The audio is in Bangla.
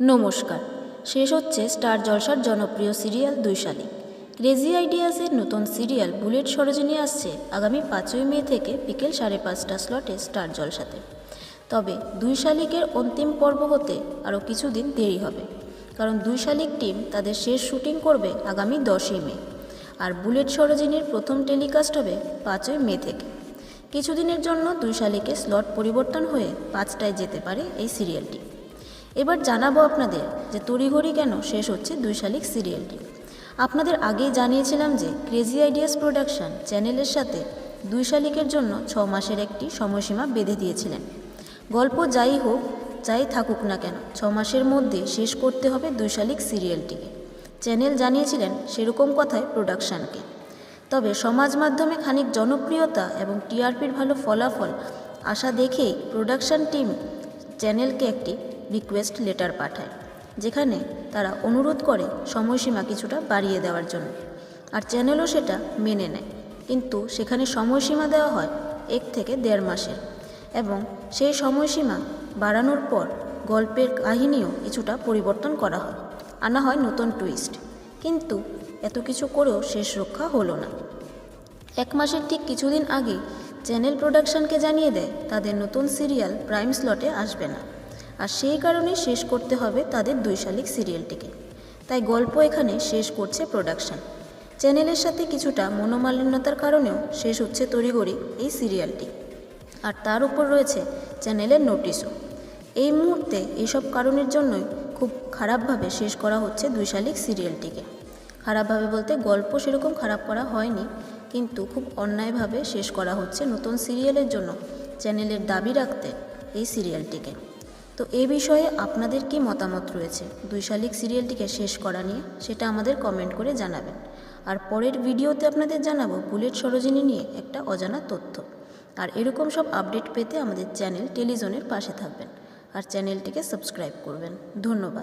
নমস্কার। শেষ হচ্ছে স্টার জলসার জনপ্রিয় সিরিয়াল দুই শালিক ক্রেজি আইডিয়াসের নতুন সিরিয়াল বুলেট সরোজিনী আসছে আগামী পাঁচই মে থেকে বিকেল সাড়ে পাঁচটা স্লটে স্টার জলসাতে। তবে দুই শালিকের অন্তিম পর্ব হতে আরও কিছুদিন দেরি হবে, কারণ দুই শালিক টিম তাদের শেষ শুটিং করবে আগামী দশই মে, আর বুলেট সরোজিনীর প্রথম টেলিকাস্ট হবে পাঁচই মে থেকে। কিছুদিনের জন্য দুই শালিকে স্লট পরিবর্তন হয়ে পাঁচটায় যেতে পারে এই সিরিয়ালটি। এবার জানাব আপনাদের যে তড়িঘড়ি কেন শেষ হচ্ছে দুই শালিক সিরিয়ালটি। আপনাদের আগেই জানিয়েছিলাম যে ক্রেজি আইডিয়াস প্রোডাকশন চ্যানেলের সাথে দুই শালিকের জন্য ছ মাসের একটি সময়সীমা বেঁধে দিয়েছিলেন। গল্প যাই হোক, যাই থাকুক না কেন, ছ মাসের মধ্যে শেষ করতে হবে দুই শালিক সিরিয়ালটিকে। চ্যানেল জানিয়েছিলেন সেরকম কথায় প্রোডাকশানকে। তবে সমাজ মাধ্যমে খানিক জনপ্রিয়তা এবং টিআরপির ভালো ফলাফল আশা দেখেই প্রোডাকশন টিম চ্যানেলকে একটি রিকোয়েস্ট লেটার পাঠায়, যেখানে তারা অনুরোধ করে সময়সীমা কিছুটা বাড়িয়ে দেওয়ার জন্য। আর চ্যানেলও সেটা মেনে নেয়। কিন্তু সেখানে সময়সীমা দেওয়া হয় এক থেকে দেড় মাসের। এবং সেই সময়সীমা বাড়ানোর পর গল্পের কাহিনীও কিছুটা পরিবর্তন করা হয়। আনা হয় নতুন টুইস্ট কিন্তু এত কিছু করেও শেষ রক্ষা হলো না। এক মাসের ঠিক কিছুদিন আগে চ্যানেল প্রোডাকশনকে জানিয়ে দেয়, তাদের নতুন সিরিয়াল প্রাইম স্লটে আসবে না। আর সেই কারণে শেষ করতে হবে তাদের দুই শালিক সিরিয়ালটিকে। তাই গল্প এখানে শেষ করছে প্রোডাকশন। চ্যানেলের সাথে কিছুটা মনোমালিন্যতার কারণেও শেষ হচ্ছে তড়িগড়ি এই সিরিয়ালটি। আর তার উপর রয়েছে চ্যানেলের নোটিশও। এই মুহূর্তে এইসব কারণের জন্যই খুব খারাপভাবে শেষ করা হচ্ছে দুই শালিক সিরিয়ালটিকে। খারাপভাবে বলতে গল্প সেরকম খারাপ করা হয়নি, কিন্তু খুব অন্যায়ভাবে শেষ করা হচ্ছে নতুন সিরিয়ালের জন্য চ্যানেলের দাবি রাখতে এই সিরিয়ালটিকে। তো এ বিষয়ে আপনাদের কি মতামত রয়েছে? দুই শালিক সিরিয়ালটিকে শেষ করা নিয়ে সেটা আমাদের কমেন্ট করে জানাবেন। আর পরের ভিডিওতে আপনাদের জানাব বুলেট সরোজিনী নিয়ে একটা অজানা তথ্য। আর এরকম সব আপডেট পেতে আমাদের চ্যানেল টেলিজনের পাশে থাকবেন। আর চ্যানেলটিকে সাবস্ক্রাইব করবেন। ধন্যবাদ।